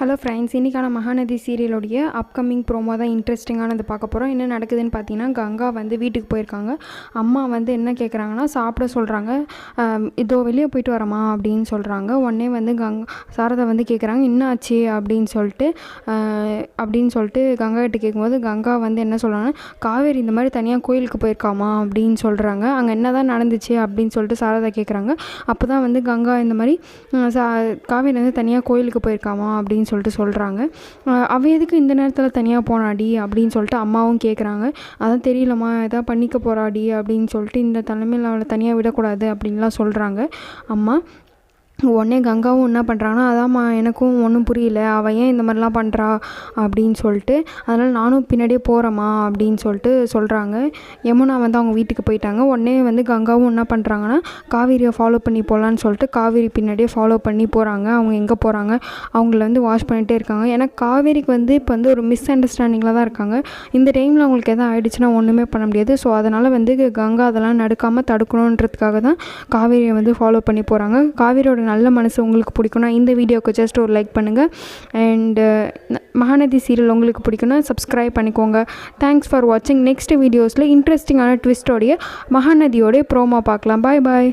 Hello friends இன்றைக்கான Mahanadi சீரியலுடைய upcoming promo தான் இன்ட்ரெஸ்டிங்கானது பார்க்க போகிறோம் என்ன நடக்குதுன்னு பார்த்தீங்கன்னா கங்கா வந்து வீட்டுக்கு போயிருக்காங்க. அம்மா வந்து என்ன கேட்குறாங்கன்னா சாப்பிட சொல்கிறாங்க இதோ வெளியே போயிட்டு வரமா அப்படின்னு சொல்கிறாங்க உடனே வந்து கங் சாரதா வந்து கேட்குறாங்க என்ன ஆச்சு அப்படின்னு சொல்லிட்டு அப்படின்னு சொல்லிட்டு கங்கா கிட்ட கேட்கும்போது கங்கா வந்து என்ன சொல்கிறாங்கன்னா காவேரி இந்த மாதிரி தனியாக கோயிலுக்கு போயிருக்காமா அப்படின்னு சொல்கிறாங்க அங்கே என்ன தான் நடந்துச்சு அப்படின்னு சொல்லிட்டு சாரதா கேட்குறாங்க அப்போ தான் வந்து கங்கா இந்த மாதிரி சா காவேரி வந்து தனியாக கோயிலுக்கு போயிருக்காமா அப்படின்னு சொல்லிட்டு சொல்கிறாங்க அவள் எதுக்கு இந்த நேரத்தில் தனியாக போனாடி அப்படின்னு சொல்லிட்டு அம்மாவும் கேட்குறாங்க அதான் தெரியலம்மா எதாவது பண்ணிக்க போகிறாடி அப்படின்னு சொல்லிட்டு இந்த தலைமையில் அவளை தனியாக விடக்கூடாது அப்படின்லாம் சொல்கிறாங்க அம்மா உடனே கங்காவும் என்ன பண்ணுறாங்கன்னா அதாம்மா எனக்கும் ஒன்றும் புரியல. அவள் ஏன் இந்த மாதிரிலாம் பண்ணுறா அப்படின்னு சொல்லிட்டு அதனால் நானும் பின்னாடியே போகிறேம்மா அப்படின்னு சொல்லிட்டு சொல்கிறாங்க யமுனா வந்து அவங்க வீட்டுக்கு போயிட்டாங்க. உடனே வந்து கங்காவும் என்ன பண்ணுறாங்கன்னா காவேரியை ஃபாலோ பண்ணி போகலான்னு சொல்லிட்டு காவேரி பின்னாடியே ஃபாலோ பண்ணி போகிறாங்க அவங்க எங்கே போகிறாங்க அவங்கள வந்து வாஷ் பண்ணிகிட்டே இருக்காங்க. ஏன்னா காவேரிக்கு வந்து இப்போ வந்து ஒரு மிஸ் அண்டர்ஸ்டாண்டிங்கில் தான் இருக்காங்க. இந்த டைமில் அவங்களுக்கு எதாவது ஆகிடுச்சுன்னா ஒன்றுமே பண்ண முடியாது. ஸோ அதனால் வந்து கங்கா அதெல்லாம் நடக்காமல் தடுக்கணுன்றதுக்காக தான் காவேரியை வந்து ஃபாலோ பண்ணி போகிறாங்க காவேரியோட நல்ல மனசு உங்களுக்கு பிடிக்கும்னா இந்த வீடியோவுக்கு ஜஸ்ட் ஒரு லைக் பண்ணுங்கள் அண்டு uh, மகாநதி சீரியல் உங்களுக்கு பிடிக்கும்னா சப்ஸ்கிரைப் பண்ணிக்கோங்க. தேங்க்ஸ் ஃபார் வாட்சிங் நெக்ஸ்ட் வீடியோஸில் இன்ட்ரெஸ்டிங்கான ட்விஸ்டோடைய மகாநதியோடைய ப்ரோமோ பார்க்கலாம். பாய் பாய்